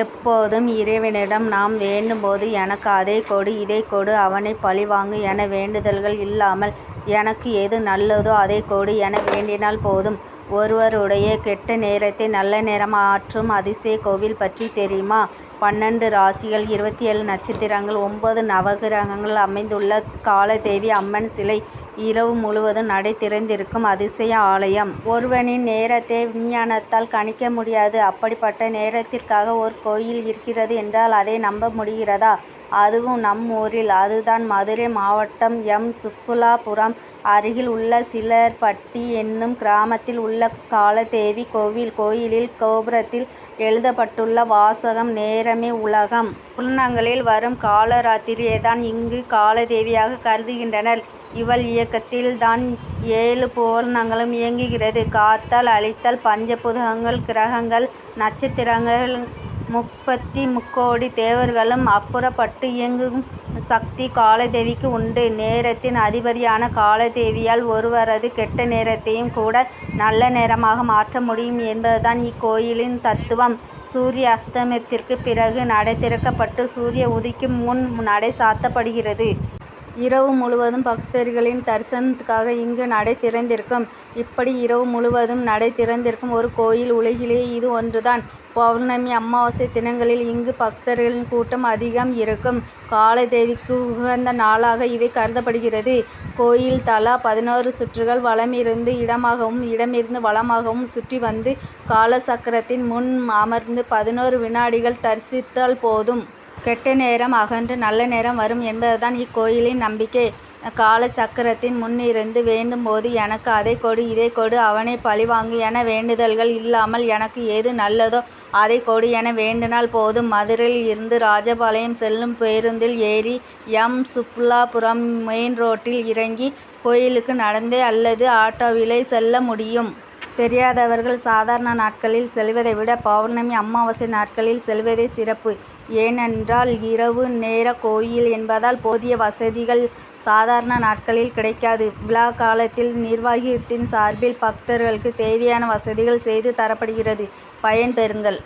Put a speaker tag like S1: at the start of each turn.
S1: எப்போதும் இறைவனிடம் நாம் வேண்டும்போது எனக்கு அதை கொடு இதை கொடு அவனை பழிவாங்கு என வேண்டுதல்கள் இல்லாமல் எனக்கு எது நல்லதோ அதை கொடு என வேண்டினால் போதும். ஒருவருடைய கெட்ட நேரத்தை நல்ல நேரம் மாற்றும் அதிசய கோவில் பற்றி தெரியுமா? பன்னெண்டு ராசிகள் இருபத்தி ஏழு நட்சத்திரங்கள் ஒன்பது நவகிரகங்கள் அமைந்துள்ள காலதேவி அம்மன் சிலை இரவு முழுவதும் நடை திறந்திருக்கும் அதிசய ஆலயம். ஒருவனின் நேரத்தை விஞ்ஞானத்தால் கணிக்க முடியாது. அப்படிப்பட்ட நேரத்திற்காக ஒரு கோயில் இருக்கிறது என்றால் அதை நம்ப முடிகிறதா? அதுவும் நம் ஊரில். அதுதான் மதுரை மாவட்டம் எம். சுப்புலாபுரம் அருகில் உள்ள சிலர்பட்டி என்னும் கிராமத்தில் உள்ள காலதேவி கோவில். கோயிலில் கோபுரத்தில் எழுதப்பட்டுள்ள வாசகம் நேரமே உலகம். புராணங்களில் வரும் காலராத்திரியைத்தான் இங்கு காலதேவியாக கருதுகின்றனர். இவள் இயக்கத்தில் தான் ஏழு பூரணங்களும் இயங்குகிறது. காத்தல் அழித்தல் பஞ்ச புதகங்கள் கிரகங்கள் நட்சத்திரங்கள் முப்பத்தி முக்கோடி தேவர்களும் அப்புறப்பட்டு இயங்கும் சக்தி காலதேவிக்கு உண்டு. நேரத்தின் அதிபதியான காலதேவியால் ஒருவரது கெட்ட நேரத்தையும் கூட நல்ல நேரமாக மாற்ற முடியும் என்பதுதான் இக்கோயிலின் தத்துவம். சூரிய அஸ்தமனத்திற்குப் பிறகு நடை திறக்கப்பட்டு சூரிய உதிக்கும் முன் நடை சாத்தப்படுகிறது. இரவு முழுவதும் பக்தர்களின் தரிசனத்துக்காக இங்கு நடை திறந்திருக்கும். இப்படி இரவு முழுவதும் நடை திறந்திருக்கும் ஒரு கோயில் உலகிலேயே இது ஒன்றுதான். பௌர்ணமி அமாவாசை தினங்களில் இங்கு பக்தர்களின் கூட்டம் அதிகம் இருக்கும். காலதேவிக்கு உகந்த நாளாக இவை கருதப்படுகிறது. கோயில் தலா பதினோரு சுற்றுகள் வலமிருந்து இடமாகவும் இடமிருந்து வளமாகவும் சுற்றி வந்து காலசக்கரத்தின் முன் அமர்ந்து பதினோரு வினாடிகள் தரிசித்தால் போதும். கெட்ட நேரம் அகன்று நல்ல நேரம் வரும் என்பதுதான் இக்கோயிலின் நம்பிக்கை. காலசக்கரத்தின் முன்னிருந்து வேண்டும் போது எனக்கு அதை கொடு இதை கொடு அவனை பழிவாங்கு என வேண்டுதல்கள் இல்லாமல் எனக்கு எது நல்லதோ அதை கொடு என வேண்டினால் போதும். மதுரையில் இருந்து ராஜபாளையம் செல்லும் பேருந்தில் ஏறி எம். சுப்லாபுரம் மெயின் ரோட்டில் இறங்கி கோயிலுக்கு நடந்தே அல்லது ஆட்டோவிலே செல்ல முடியும். தெரியாதவர்கள் சாதாரண நாட்களில் செல்வதை விட பௌர்ணமி அமாவாசை நாட்களில் செல்வதே சிறப்பு. ஏனென்றால் இரவு நேர கோயில் என்பதால் போதிய வசதிகள் சாதாரண நாட்களில் கிடைக்காது. விழா காலத்தில் நிர்வாகத்தின் சார்பில் பக்தர்களுக்கு தேவையான வசதிகள் செய்து தரப்படுகிறது. பயன் பெறுங்கள்.